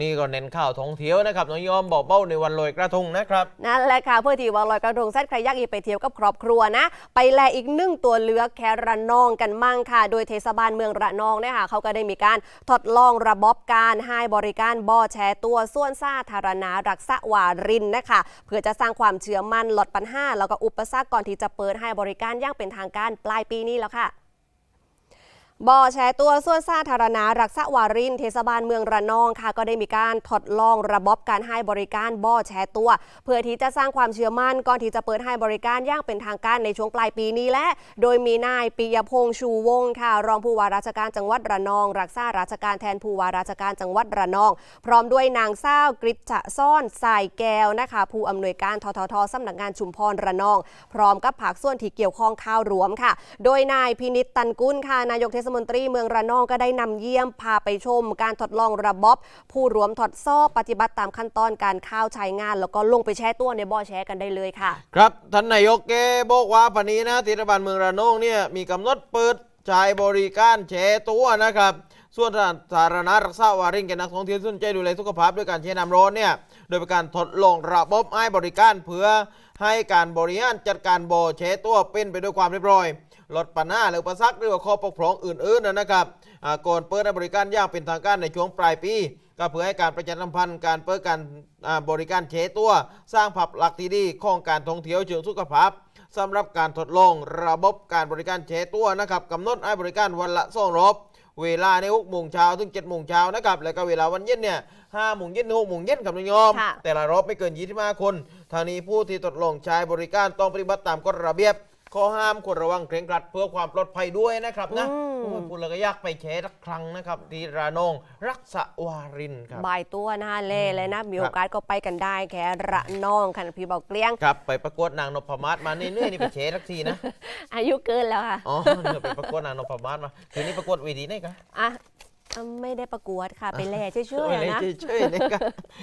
นี่ก็เน้นข่าวท่องเที่ยวนะครับน้องยอมบอกเบ้าในวันลอยกระทงนะครับนั่นแหละค่ะเพื่อที่ว่าลอยกระทงเซตใครอยากอีไปเที่ยวกับครอบครัวนะ ไปแลอีกหนึ่งตัวเลือกแคระนองกันมั่งค่ะ โดยเทศบาลเมืองระนองเนี่ยค่ะเขาก็ได้มีการทดลองระบบการให้บริการบ่อแชร์ตัวส่วนสาธารณะรักษาวารินนะคะเพื่อจะสร้างความเชื่อมั่นลดปัญหาแล้วก็อุปสรรคก่อนที่จะเปิดให้บริการอย่างเป็นทางการปลายปีนี้แล้วค่ะ บ่อแชร์ตัวส่วนสาธารณะรักษาวารินเทศบาลเมืองระนองค่ะ ก็ได้มีการทดลองระบบการให้บริการบ่อแชร์ตัว เพื่อที่จะสร้างความเชื่อมั่นก่อนที่จะเปิดให้บริการอย่างเป็นทางการในช่วงปลายปีนี้และ โดยมีนายปิยพงษ์ชูวงศ์ค่ะ รองผู้ว่าราชการจังหวัดระนอง รักษาราชการแทนผู้ว่าราชการจังหวัดระนอง พร้อมด้วยนางเศร้าวกริชซ่อนสายแก้วนะคะ ผู้อำนวยการทททสำนักงานชุมพรระนอง พร้อมกับภาคส่วนที่เกี่ยวข้องข้าวรวมค่ะ โดยนายพินิจตันกุลค่ะนายกเทศมนตรีเมืองระนองก็ได้นำเยี่ยมพาไปชม การทดลองระบบผู้รวมทดสอบปฏิบัติตามขั้นตอนการข้าวใช้งาน แล้วก็ลงไปแช่ตัวในบ่อแช่กันได้เลยค่ะ ครับท่านนายกแกบอกว่าปันนี้นะเทศบาลเมืองระนองเนี่ยมีกำหนดเปิดจ่ายบริการแชร์ตัวนะครับส่วนสาธารณรักษาวารินแก่นักท่องเที่ยวที่สนใจดูแลสุขภาพด้วยการใช้น้ำร้อนเนี่ย โดยเป็นการทดลองระบบให้บริการเพื่อให้การบริหารจัดการบ่อแชร์ตัวเป็นไปด้วยความเรียบร้อย ลดปัญหาหรืออุปสรรคหรือว่าข้อปกครองอื่นๆนะครับอ่าก่อนเปิดให้บริการอย่างเป็นทางการในช่วงปลายปี ก็เพื่อให้การประชาสัมพันธ์การเปิดการอ่าบริการเชตัว สร้างภาพลักษณ์ที่ดีของการท่องเที่ยวเชิงสุขภาพสำหรับการทดลองระบบการบริการเชตัวนะครับกำหนดให้บริการวันละสองรอบเวลาใน6โมงเช้าถึง7โมงเช้านะครับ แล้วก็เวลาวันเย็นเนี่ย5โมงเย็นถึง6โมงเย็นครับน้องยอมค่ะแต่ละรอบไม่เกิน25คน ทางนี้ผู้ที่ทดลองใช้บริการต้องปฏิบัติตามกฎระเบียบ ข้อห้ามควรระวังเคร่งครัดเพื่อความปลอดภัยด้วยนะครับนะอืม โอ้ยพูดแล้วก็อยากไปแชร์สักครั้งนะครับ ที่ระนองรักษาวารินครับ บายตัวหน้าเล่เลยนะ มีโอกาสก็ไปกันได้แค่ระนองค่ะพี่บอกเกลี้ยง ครับ ไปประกวดนางนพมาศมาเนื่อยๆนี่ไปแชร์สักทีนะ อายุเกินแล้วค่ะอ๋อเนี่ยไปประกวดนางนพมาศมาทีนี้ประกวดเวีดีไหนกันอะอะไม่ได้ประกวดค่ะ ไปแล่ช่วยๆอะนะ ช่วยๆเลยกัน